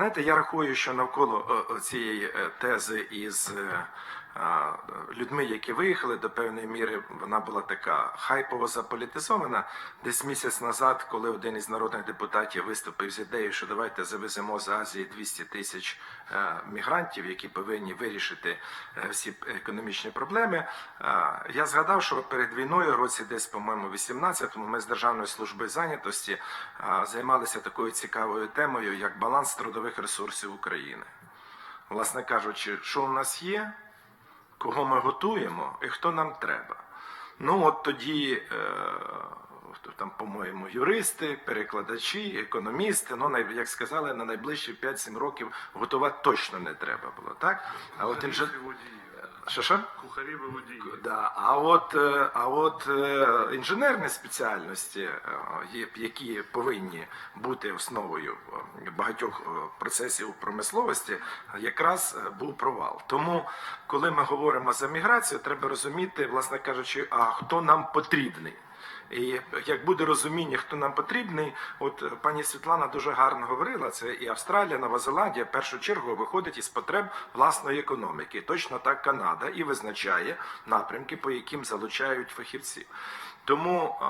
Знаєте, я рахую, що навколо е, цієї е, тези із е, людьми, які виїхали до певної міри, вона була така хайпово заполітизована. Десь місяць назад, коли один із народних депутатів виступив з ідеєю, що давайте завеземо з Азії 200 тисяч е, мігрантів, які повинні вирішити е, всі економічні проблеми. е, Я згадав, що перед війною, році десь, по-моєму, 18-му, ми з Державної служби зайнятості займалися такою цікавою темою, як баланс трудових ресурсів України. Власне кажучи, що у нас є, кого ми готуємо і хто нам треба. Ну, от тоді, е, там, по-моєму, юристи, перекладачі, економісти, ну, най- як сказали, на найближчі 5-7 років готувати точно не треба було, так? А от інжен... Що, що? Кухарі і. Да. А от, е, а от е, інженерні спеціальності, е, які повинні бути основою багатьох процесів промисловості, якраз був провал. Тому, коли ми говоримо за міграцію, треба розуміти, власне кажучи, а хто нам потрібний. І як буде розуміння, хто нам потрібний, от пані Світлана дуже гарно говорила, це і Австралія, Нова Зеландія в першу чергу виходить із потреб власної економіки. Точно так Канада і визначає напрямки, по яким залучають фахівців. Тому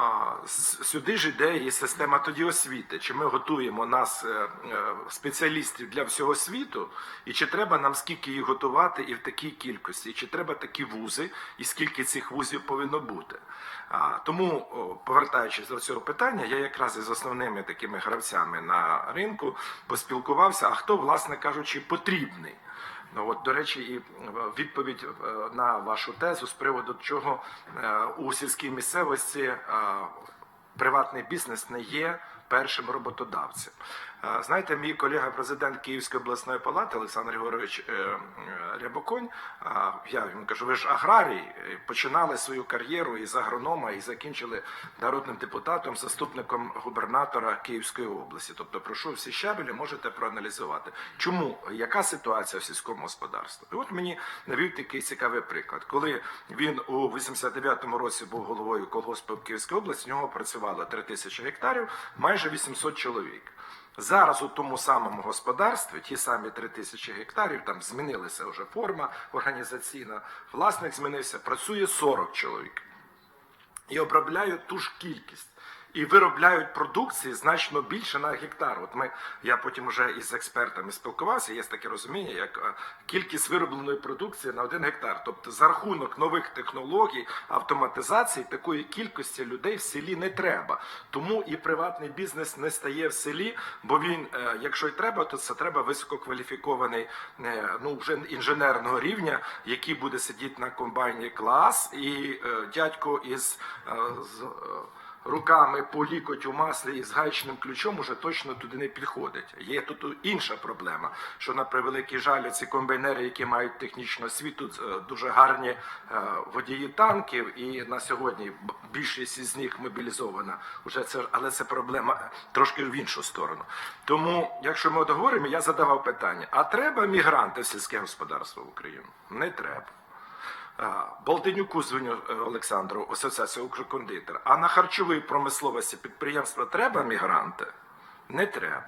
сюди ж іде і система тоді освіти. Чи ми готуємо нас, е, е, спеціалістів для всього світу, і чи треба нам скільки їх готувати і в такій кількості, і чи треба такі вузи, і скільки цих вузів повинно бути. Тому, повертаючись до цього питання, я якраз із основними такими гравцями на ринку поспілкувався, а хто, власне кажучи, потрібний. Ну, от, до речі, і е, відповідь е, на вашу тезу з приводу чого е, у сільській місцевості приватний бізнес не є першим роботодавцем. Е, Знаєте, мій колега, президент Київської обласної палати Олександр Григорович е, е, Рябоконь, я йому кажу, ви ж аграрій, починали свою кар'єру із агронома і закінчили народним депутатом, заступником губернатора Київської області. Тобто, пройшов всі щабелі, можете проаналізувати. Чому яка ситуація в сільському господарстві? І от мені навів такий цікавий приклад. Коли він у 89-му році був головою колгоспу в Київській області, в нього працювало 3 тисячі гектарів, майже 800 чоловік. Зараз у тому самому господарстві, ті самі 3 тисячі гектарів, там змінилася вже форма організаційна, власник змінився, працює 40 чоловік і обробляють ту ж кількість. І виробляють продукції значно більше на гектар. От ми я потім вже із експертами спілкувався. Є таке розуміння, як е, кількість виробленої продукції на один гектар. Тобто, за рахунок нових технологій, автоматизації такої кількості людей в селі не треба. Тому і приватний бізнес не стає в селі, бо він, е, якщо й треба, то це треба висококваліфікований, е, ну вже інженерного рівня, який буде сидіти на комбайні клас, і дядько із з. Руками по лікоть у маслі і з гаечним ключом уже точно туди не підходить. Є тут інша проблема, що на превеликий жаль, ці комбайнери, які мають технічну освіту, дуже гарні е, водії танків, і на сьогодні більшість із них мобілізована. Уже це, але це проблема трошки в іншу сторону. Тому, якщо ми от говоримо, я задавав питання: а треба мігранти в сільське господарство в Україну? Не треба. А, Звеню е, Олександру, Асоціація Укркондитер. А на харчовій промисловості підприємства треба мігранти? Не треба.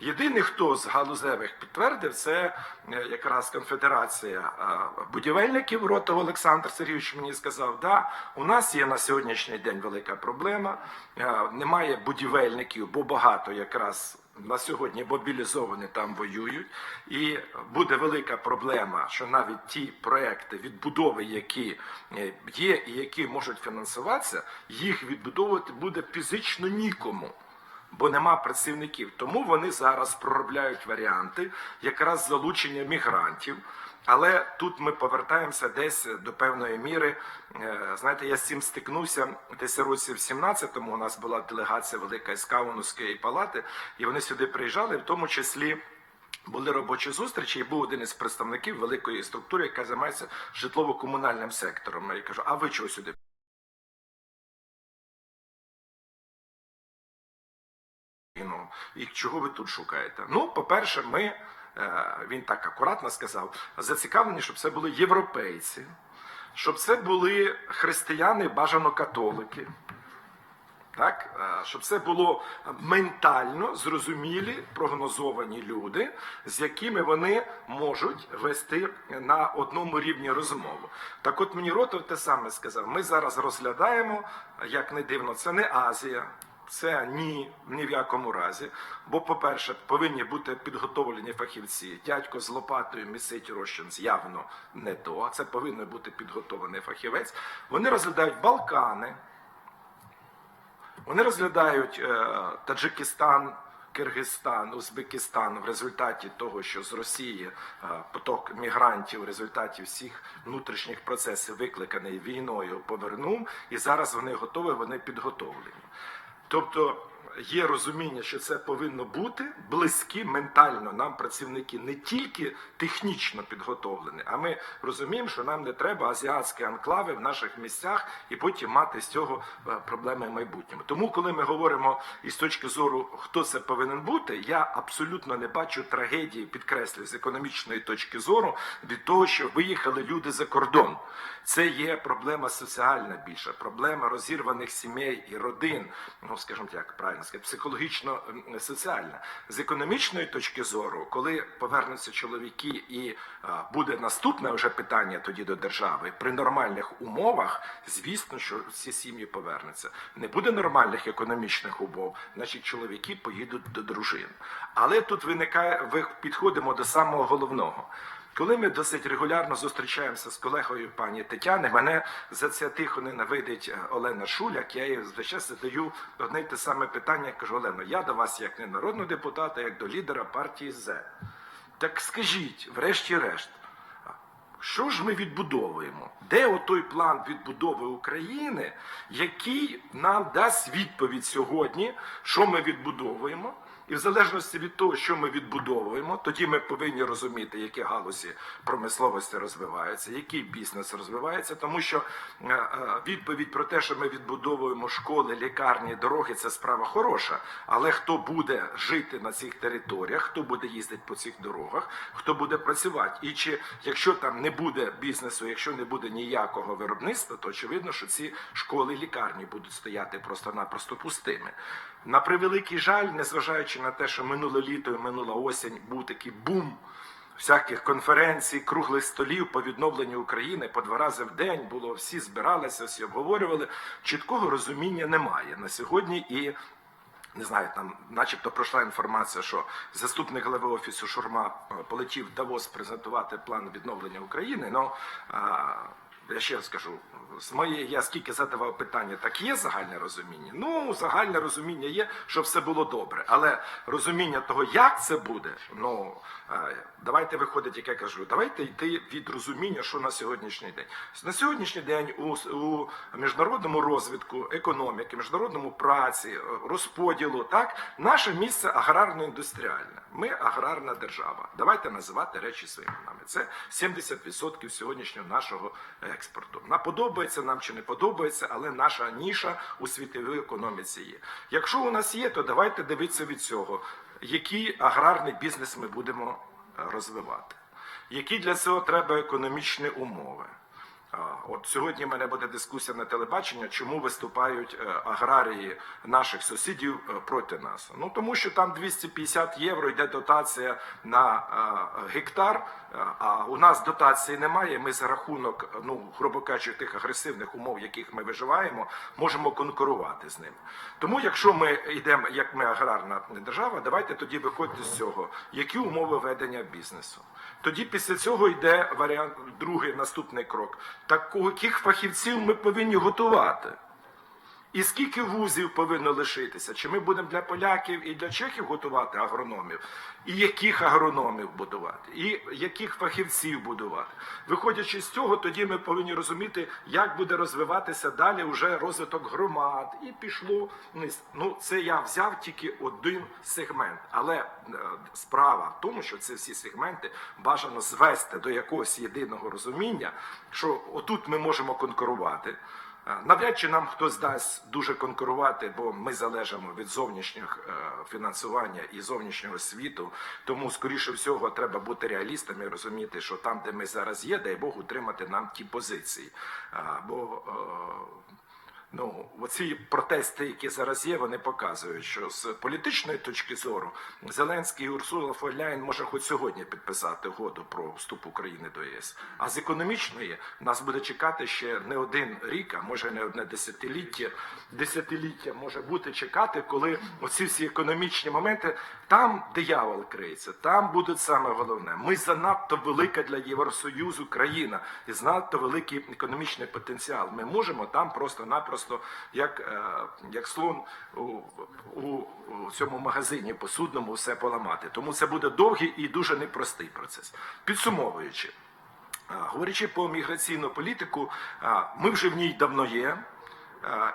Єдиний, хто з галузевих підтвердив, це е, якраз конфедерація е, будівельників. Ротов Олександр Сергійович мені сказав, да, у нас є на сьогоднішній день велика проблема. е, Немає будівельників, бо багато якраз на сьогодні мобілізовані там воюють, і буде велика проблема, що навіть ті проекти відбудови, які є і які можуть фінансуватися, їх відбудовувати буде фізично нікому. Бо нема працівників, тому вони зараз проробляють варіанти якраз залучення мігрантів. Але тут ми повертаємося десь до певної міри. Е, Знаєте, я з цим стикнувся десь році в 17-му. У нас була делегація велика із Каунуської палати, і вони сюди приїжджали, в тому числі. Були робочі зустрічі, і був один із представників великої структури, яка займається житлово-комунальним сектором. Я кажу, а ви чого сюди? Ну, і чого ви тут шукаєте? Ну, по-перше, ми, е, він так акуратно сказав, зацікавлені, щоб це були європейці, щоб це були християни, бажано католики. Так, Е, щоб це було ментально зрозумілі, прогнозовані люди, з якими вони можуть вести на одному рівні розмову. Так от мені Ротов те саме сказав. Ми зараз розглядаємо, як не дивно, це не Азія. Це ні, ні в якому разі. Бо, по-перше, повинні бути підготовлені фахівці. Дядько з лопатою місить розчин явно не то. Це повинен бути підготовлений фахівець. Вони розглядають Балкани, вони розглядають е, Таджикистан, Киргизстан, Узбекистан в результаті того, що з Росії е, поток мігрантів в результаті всіх внутрішніх процесів, викликаний війною, повернув, і зараз вони готові, вони підготовлені. Тобто є розуміння, що це повинно бути близькі ментально нам працівники не тільки технічно підготовлені, а ми розуміємо, що нам не треба азіатські анклави в наших місцях і потім мати з цього е, проблеми в майбутньому. Тому, коли ми говоримо із точки зору, хто це повинен бути, я абсолютно не бачу трагедії, підкреслюю, з економічної точки зору від того, що виїхали люди за кордон. Це є проблема соціальна більша, проблема розірваних сімей і родин, ну скажімо так, правильно сказати, психологічно ем, соціальна. З економічної точки зору, коли повернуться чоловіки, і буде наступне вже питання тоді до держави при нормальних умовах, звісно, що ці сім'ї повернуться. Не буде нормальних економічних умов, значить чоловіки поїдуть до дружин. Але тут виникає, ви підходимо до самого головного. Коли ми досить регулярно зустрічаємося з колегою пані Тетяни, мене за це тихо ненавидить е, Олена Шуляк. Я їй звичайно задаю одне й те саме питання. Я кажу, Олено, я до вас як не народного депутата, як до лідера партії З. Так скажіть, врешті-решт, що ж ми відбудовуємо? Де отой план відбудови України, який нам дасть відповідь сьогодні, що ми відбудовуємо? І в залежності від того, що ми відбудовуємо, тоді ми повинні розуміти, які галузі промисловості розвиваються, який бізнес розвивається, тому що е, е, відповідь про те, що ми відбудовуємо школи, лікарні, дороги, це справа хороша. Але хто буде жити на цих територіях, хто буде їздити по цих дорогах, хто буде працювати, і чи якщо там не буде бізнесу, якщо не буде ніякого виробництва, то очевидно, що ці школи, лікарні будуть стояти просто-напросто пустими. На превеликий жаль, незважаючи на те, що минуле літо і минула осінь був такий бум всяких конференцій, круглих столів по відновленню України по два рази в день було, всі збиралися, всі обговорювали. Чіткого розуміння немає на сьогодні і. Не знаю, там, начебто, пройшла інформація, що заступник голови офісу Шурма е, полетів в Давос презентувати план відновлення України. Ну а, я ще раз скажу, з моєї я скільки задавав питання, так є загальне розуміння? Ну, загальне розуміння є, що все було добре. Але розуміння того, як це буде, ну е, давайте виходить, як я кажу, давайте йти від розуміння, що на сьогоднішній день. На сьогоднішній день у, у міжнародному розвитку економіки, міжнародному праці, е, розподілу, так, наше місце аграрно-індустріальне. Ми аграрна держава. Давайте називати речі своїми іменами. Це 70% сьогоднішнього нашого експорту. На подобається нам чи не подобається, але наша ніша у світовій економіці є. Якщо у нас є, то давайте дивитися від цього, який аграрний бізнес ми будемо е, розвивати, які для цього треба економічні умови. От сьогодні в мене буде дискусія на телебаченні, чому виступають е, аграрії наших сусідів е, проти нас. Ну тому що там 250 євро йде дотація на гектар, а у нас дотації немає. Ми за рахунок, ну грубо кажучи, тих агресивних умов, яких ми виживаємо, можемо конкурувати з ними. Тому, якщо ми йдемо, як ми аграрна держава, давайте тоді виходити з цього, які умови ведення бізнесу. Тоді після цього йде варіант, другий наступний крок. Так яких фахівців ми повинні готувати? І скільки вузів повинно лишитися? Чи ми будемо для поляків і для чехів готувати агрономів? І яких агрономів будувати? І яких фахівців будувати? Виходячи з цього, тоді ми повинні розуміти, як буде розвиватися далі вже розвиток громад. І пішло вниз. Ну, це я взяв тільки один сегмент. Але е, справа в тому, що ці всі сегменти бажано звести до якогось єдиного розуміння, що отут ми можемо конкурувати. Навряд чи нам хтось дасть дуже конкурувати, бо ми залежимо від зовнішніх е, фінансування і зовнішнього світу. Тому, скоріше всього, треба бути реалістами і розуміти, що там, де ми зараз є, дай Бог утримати нам ті позиції. Бо е, Ну, оці протести, які зараз є, вони показують, що з політичної точки зору Зеленський і Урсула фон Ляєн може хоч сьогодні підписати угоду про вступ України до ЄС. А з економічної нас буде чекати ще не один рік, а може не одне десятиліття. Десятиліття може бути чекати, коли оці всі економічні моменти там диявол криється, там буде саме головне. Ми занадто велика для Євросоюзу країна і занадто великий економічний потенціал. Ми можемо там просто-напросто, як, е, як слон у, у, цьому магазині посудному все поламати. Тому це буде довгий і дуже непростий процес. Підсумовуючи. Говорячи по міграційну політику, ми вже в ній давно є.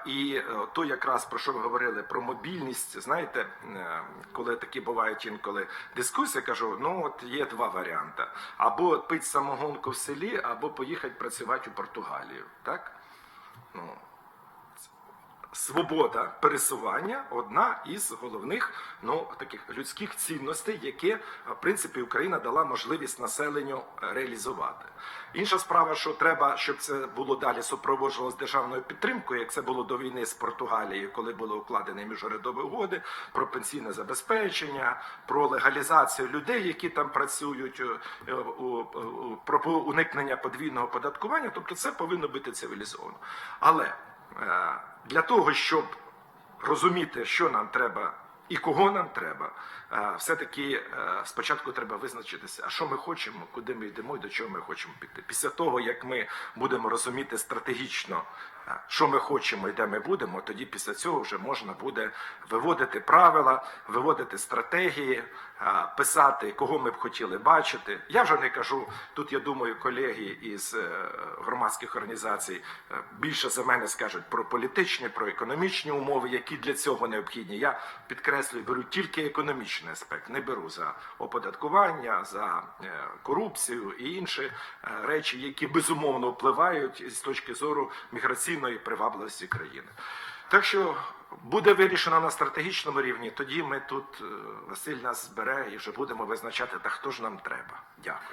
І е, то якраз про що ви говорили про мобільність, знаєте, е, коли такі бувають інколи дискусії, кажу, ну от є два варіанти: або пити самогонку в селі, або поїхати працювати у Португалію. Так? Ну, свобода пересування одна із головних ну таких людських цінностей, які в принципі Україна дала можливість населенню реалізувати. Інша справа, що треба, щоб це було далі супроводжувалося державною підтримкою, як це було до війни з Португалією, коли були укладені міжурядові угоди про пенсійне забезпечення, про легалізацію людей, які там працюють, е, про уникнення подвійного податкування. Тобто, це повинно бути цивілізовано. Але Е, для того, щоб розуміти, що нам треба і кого нам треба, е, все-таки е, спочатку треба визначитися, а що ми хочемо, куди ми йдемо і до чого ми хочемо піти. Після того, як ми будемо розуміти стратегічно, що ми хочемо і де ми будемо, тоді після цього вже можна буде виводити правила, виводити стратегії, писати, кого ми б хотіли бачити. Я вже не кажу, тут я думаю, колеги із е, громадських організацій е, більше за мене скажуть про політичні, про економічні умови, які для цього необхідні. Я підкреслюю, беру тільки економічний аспект, не беру за оподаткування, за е, корупцію і інші речі, які безумовно впливають з точки зору міграційної привабливості країни. Так що буде вирішено на стратегічному рівні, тоді ми тут е, Василь нас збере і вже будемо визначати, та хто ж нам треба. Дякую.